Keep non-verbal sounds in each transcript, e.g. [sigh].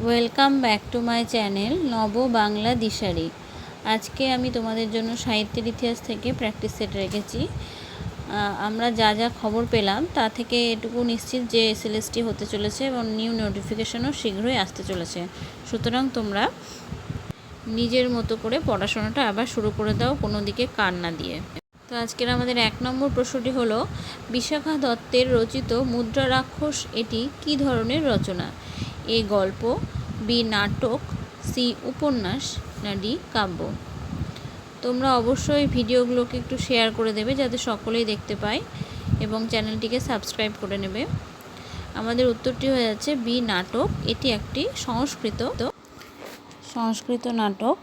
Welcome back to my channel Naba Bangla Dishari. আজকে আমি তোমাদের জন্য সাহিত্যের ইতিহাস থেকে প্র্যাকটিস সেট রেখেছি। আমরা যা যা খবর পেলাম, তা থেকে এটুকু নিশ্চিত যে এসএলএসটি হতে চলেছে এবং নিউ নোটিফিকেশনও শীঘ্রই আসতে চলেছে। সুতরাং তোমরা নিজের মতো করে পড়াশোনাটা আবার শুরু করে দাও কোনো দিকে কান না দিয়ে। তো আজকের আমাদের এক নম্বর প্রশ্নটি হলো, বিশাখা দত্তের রচিত মুদ্রা রাক্ষস এটি কী ধরনের রচনা? এ গল্প, বি নাটক, সি উপন্যাস, না ডি কাব্য। তোমরা অবশ্যই ভিডিওগুলোকে একটু শেয়ার করে দেবে যাতে সকলেই দেখতে পায় এবং চ্যানেলটিকে সাবস্ক্রাইব করে নেবে। আমাদের উত্তরটি হয়ে যাচ্ছে, বি নাটক, এটি একটি সংস্কৃত সংস্কৃত নাটক।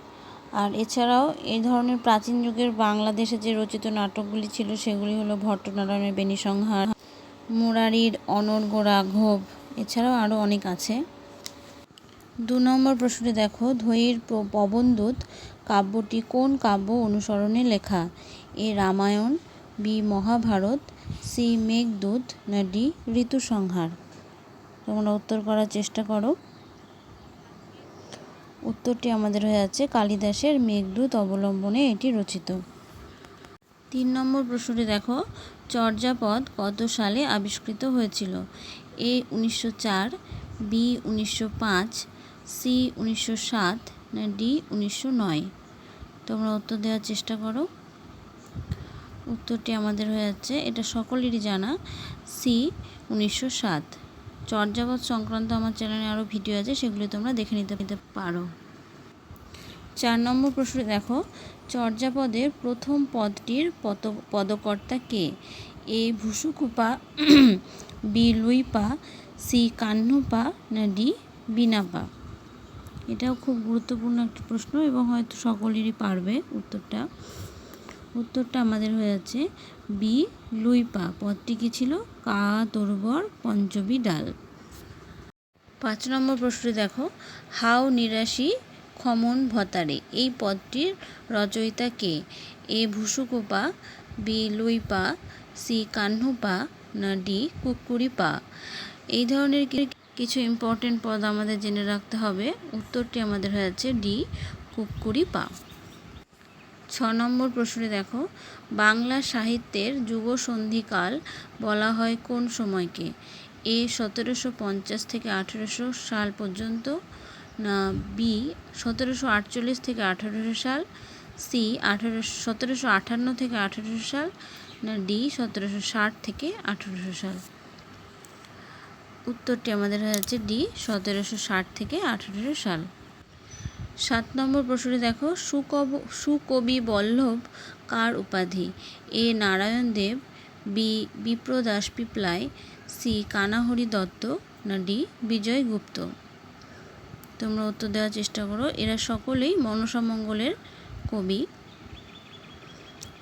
আর এছাড়াও এই ধরনের প্রাচীন যুগের বাংলাদেশে যে রচিত নাটকগুলি ছিল সেগুলি হলো ভট্টনারায়ণের বেণীসংহার মুরারির অনর্গ রাঘব এছাড়াও আরও অনেক আছে। দু নম্বর প্রশ্নটি দেখো ধৈর পবনদূত, কাব্যটি কোন কাব্য অনুসরণে লেখা? A Ramayana, B Mahabharata, C Meghaduta, না ডি ঋতুসংহার? তোমরা উত্তর করার চেষ্টা করো। উত্তরটি আমাদের হয়ে যাচ্ছে কালিদাসের মেঘদূত অবলম্বনে এটি রচিত। তিন নম্বর প্রশ্নটি দেখো, চর্যাপদ কত সালে আবিষ্কৃত হয়েছিল? এ উনিশশো চার, বি উনিশশো পাঁচ, সি উনিশশো সাত না ডি উনিশশো নয়? তোমরা উত্তর দেওয়ার চেষ্টা করো। উত্তরটি আমাদের হয়ে যাচ্ছে। এটা সকলেরই জানা। সি উনিশশো সাত। চর্যাপদ সংক্রান্ত আমার চ্যানেলে আরও ভিডিও আছে, সেগুলি তোমরা দেখে নিতে নিতে পারো। চার নম্বর প্রশ্ন দেখো, চর্যাপদের প্রথম পদটির পদ পদকর্তা কে? A Bhusukupa B Luipa C Kannupa না ডি বিনাপা। এটাও খুব গুরুত্বপূর্ণ একটি প্রশ্ন এবং হয়তো সকলেরই পারবে উত্তরটা। উত্তরটা আমাদের হয়ে যাচ্ছে বি লুইপা পদটি কী ছিল? কা, তরুবর, পঞ্চবী, ডাল। পাঁচ নম্বর প্রশ্নটি দেখো। হাও নিরাশি খমন ভতারে। এই পদটির রচয়িতা কে? A Bhusukupa B Luipa C Kannupa না ডি কুকুরি পা এই ধরনের কিছু ইম্পর্টেন্ট পদ আমাদের জেনে রাখতে হবে। উত্তরটি আমাদের হয়ে যাচ্ছে ডি কুকুরিপা ছ নম্বর প্রশ্নে দেখো। বাংলা সাহিত্যের যুগ সন্ধিকাল বলা হয় কোন সময়কে? এ সতেরোশো পঞ্চাশ থেকে আঠেরোশো সাল পর্যন্ত, না বি সতেরোশো আটচল্লিশ থেকে আঠেরোশো সাল, সি আঠেরোশো, সতেরোশো আটান্ন থেকে আঠেরোশো সাল ডি সতেরোশো ষাট থেকে আঠেরোশো সাল। উত্তরটি আমাদের হয়ে যাচ্ছে ডি সতেরোশো ষাট থেকে আঠেরোশো সাল। সাত নম্বর প্রশ্নটি দেখো, সুকব সুকবি বল্লভ কার উপাধি? A Narayan Deb, B Bipradas Piplai, C Kanahari Datta না ডি বিজয় গুপ্ত? তোমরা উত্তর দেওয়ার চেষ্টা করো। এরা সকলেই মনসামঙ্গলের কবি।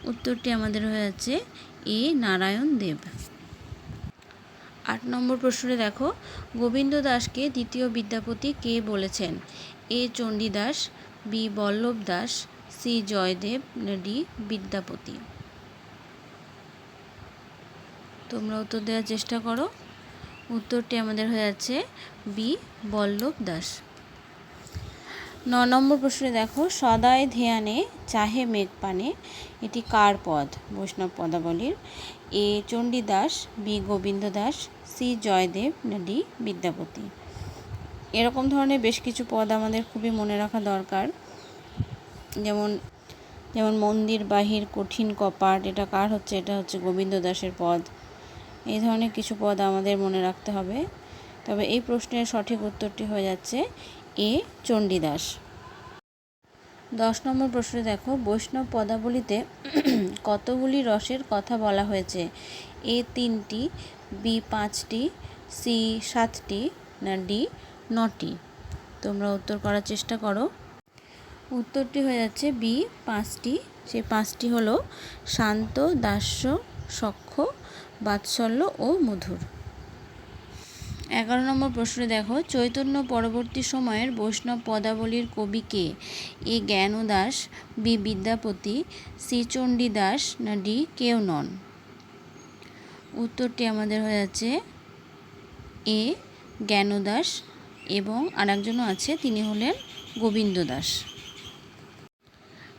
উত্তরটি আমাদের হয়ে যাচ্ছে এ নারায়ণ দেব। আট নম্বর প্রশ্নে দেখো, গোবিন্দ দাসকে দ্বিতীয় বিদ্যাপতি কে বলেছেন? এ Chandidas, B Vallabh Das, C Joydeb D Vidyapati. তোমরা উত্তর দেওয়ার চেষ্টা করো। উত্তরটি আমাদের হয়ে যাচ্ছে বি বল্লভ দাস। ন নম্বর প্রশ্নে দেখো, সদায় ধ্যানে চাহে মেঘ পানে এটি কার পদ? বৈষ্ণব পদাবলীর। A Chandidas, B Gobinda Das C Joydev D Vidyapati. এরকম ধরনের বেশ কিছু পদ আমাদের খুবই মনে রাখা দরকার। যেমন যেমন মন্দির বাহির, কঠিন কপাট, এটা কার হচ্ছে? এটা হচ্ছে গোবিন্দ দাসের পদ। এই ধরনের কিছু পদ আমাদের মনে রাখতে হবে। তবে এই প্রশ্নের সঠিক উত্তরটি হয়ে যাচ্ছে এ চণ্ডীদাস। দশ নম্বর প্রশ্নে দেখো, বৈষ্ণব পদাবলিতে [clears throat] কতগুলি রসের কথা বলা হয়েছে? এ তিনটি, বি পাঁচটি, সি সাতটি না ডি নটি? তোমরা উত্তর করার চেষ্টা করো। উত্তরটি হয়ে যাচ্ছে বি পাঁচটি। সেই পাঁচটি হলো শান্ত, দাস্য, সখ্য, বাৎসল্য ও মধুর। এগারো নম্বর প্রশ্নে দেখো, চৈতন্য পরবর্তী সময়ের বৈষ্ণব পদাবলীর কবি কে? A Gyandas, B Vidyapati, C Chandidas, না ডি কেউ নন উত্তরটি আমাদের হয়ে যাচ্ছে এ জ্ঞানদাস এবং আরেকজনও আছে, তিনি হলেন গোবিন্দ দাস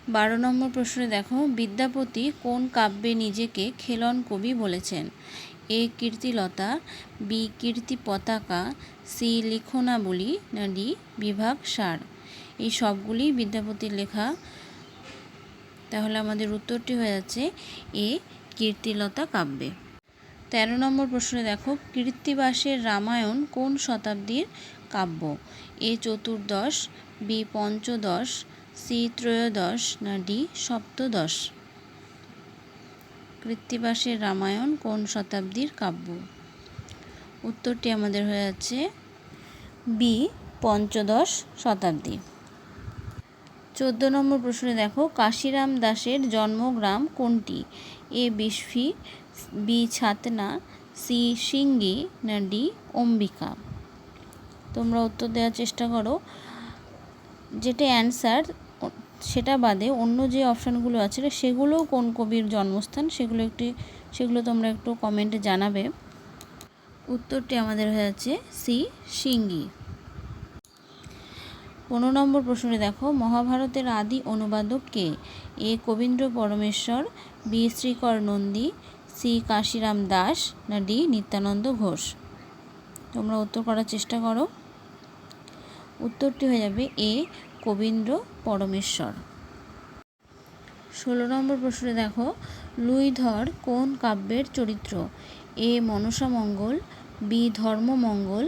বারো নম্বর প্রশ্নে দেখো, বিদ্যাপতি কোন কাব্যে নিজেকে খেলন কবি বলেছেন? এ কীর্তিলতা, বি কীর্তি পতাকা সি লিখনাবলী না ডি বিভাগ সার। এই সবগুলি বিদ্যাপতির লেখা। তাহলে আমাদের উত্তরটি হয়ে যাচ্ছে এ কীর্তিলতা কাব্যে। তেরো নম্বর প্রশ্নে দেখো, কীর্তিবাসের রামায়ণ কোন শতাব্দীর কাব্য? এ চতুর্দশ, বি পঞ্চদশ, সি ত্রয়োদশ না ডি সপ্তদশ। কৃত্তিবাসের রামায়ণ কোন শতাব্দীর কাব্য? উত্তরটি আমাদের হয়ে যাচ্ছে বি, পঞ্চদশ শতাব্দী। চোদ্দ নম্বর প্রশ্নে দেখো, কাশিরাম দাসের জন্মগ্রাম কোনটি? এ বিশফি বি, ছাতনা, সি, সিঙ্গি, না ডি, অম্বিকা? তোমরা উত্তর দেওয়ার চেষ্টা করো। যেটা অ্যান্সার সেটা বাদে অন্য যে অপশানগুলো আছে, সেগুলোও কোন কবির জন্মস্থান? সেগুলো একটি, সেগুলো তোমরা একটু কমেন্টে জানাবে। উত্তরটি আমাদের হয়ে যাচ্ছে সি, সিঙ্গি। পনেরো নম্বর প্রশ্নে দেখো, মহাভারতের আদি অনুবাদক কে? A Kabindra Parameshwar, B Srikar Nandi, C Kashiram Das, না ডি নিত্যানন্দ ঘোষ? তোমরা উত্তর করার চেষ্টা করো। উত্তরটি হয়ে যাবে এ, কবীন্দ্র পরমেশ্বর। ষোলো নম্বর প্রশ্নে দেখো লুইধর কোন কাব্যের চরিত্র? A Manasa Mangal B Dharmamangal,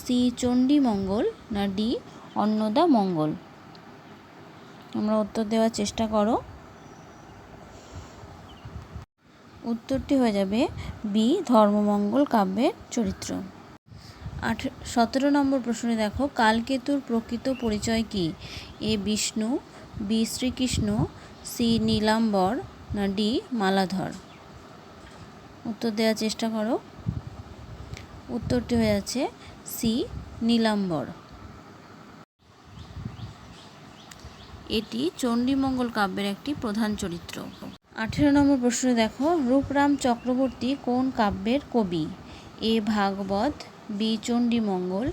C Chandi Mangal না ডি অন্নদা মঙ্গল তোমরা উত্তর দেওয়ার চেষ্টা করো। উত্তরটি হয়ে যাবে বি ধর্মমঙ্গল কাব্যের চরিত্র। আঠ, সতেরো নম্বর প্রশ্নে দেখো, কালকেতুর প্রকৃত পরিচয় কি? A, Vishnu, B, Srikrishna, C, Nilambar, না, ডি, মালাধর? উত্তর দেওয়ার চেষ্টা করো। উত্তরটি হয়ে যাচ্ছে সি, নীলাম্বর। এটি চণ্ডীমঙ্গল কাব্যের একটি প্রধান চরিত্র। আঠেরো নম্বর প্রশ্নে দেখো, রূপরাম চক্রবর্তী কোন কাব্যের কবি? A, Bhagavat B Chandimangal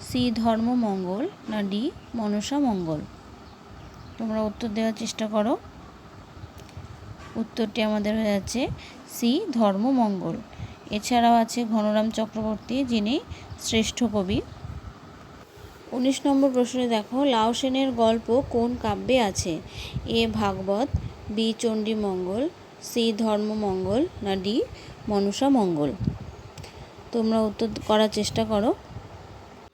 C Dharmamangal না ডি মনসা মঙ্গল। তোমরা উত্তর দেওয়ার চেষ্টা করো। উত্তরটি আমাদের হয়ে যাচ্ছে সি ধর্মমঙ্গল এছাড়াও আছে ঘনরাম চক্রবর্তী, যিনি শ্রেষ্ঠ কবি। উনিশ নম্বর প্রশ্নে দেখো লাউ সেনের গল্প কোন কাব্যে আছে? A Bhagavat, B Chandimangal C Dharmamangal না ডি মনসা মঙ্গল। তোমরা উত্তর করার চেষ্টা করো।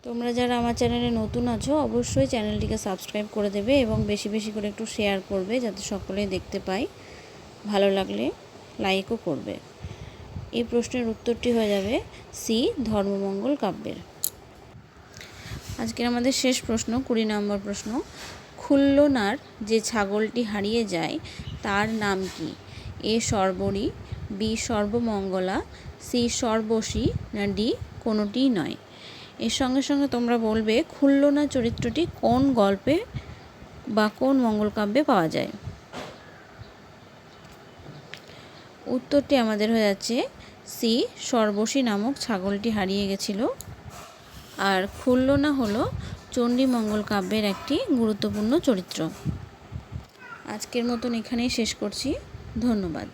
তোমরা যারা আমার চ্যানেলে নতুন আছো, অবশ্যই চ্যানেলটিকে সাবস্ক্রাইব করে দেবে এবং বেশি বেশি করে একটু শেয়ার করবে যাতে সকলেই দেখতে পায় ভালো লাগলে লাইকও করবে। এই প্রশ্নের উত্তরটি হয়ে যাবে সি, ধর্মমঙ্গল কাব্যের। আজকের আমাদের শেষ প্রশ্ন, কুড়ি নম্বর প্রশ্ন। খুল্লনার যে ছাগলটি হারিয়ে যায়, তার নাম কি? A Sarbari B Sarbamangala, C Sarbashi না ডি কোনোটিই নয়। এর সঙ্গে সঙ্গে তোমরা বলবে, খুল্লনা চরিত্রটি কোন গল্পে বা কোন মঙ্গলকাব্যে পাওয়া যায়? উত্তরটি আমাদের হয়ে যাচ্ছে, সি সর্বশী নামক ছাগলটি হারিয়ে গেছিল। আর খুল্লনা হলো চণ্ডীমঙ্গল কাব্যের একটি গুরুত্বপূর্ণ চরিত্র। আজকের মতন এখানেই শেষ করছি। ধন্যবাদ।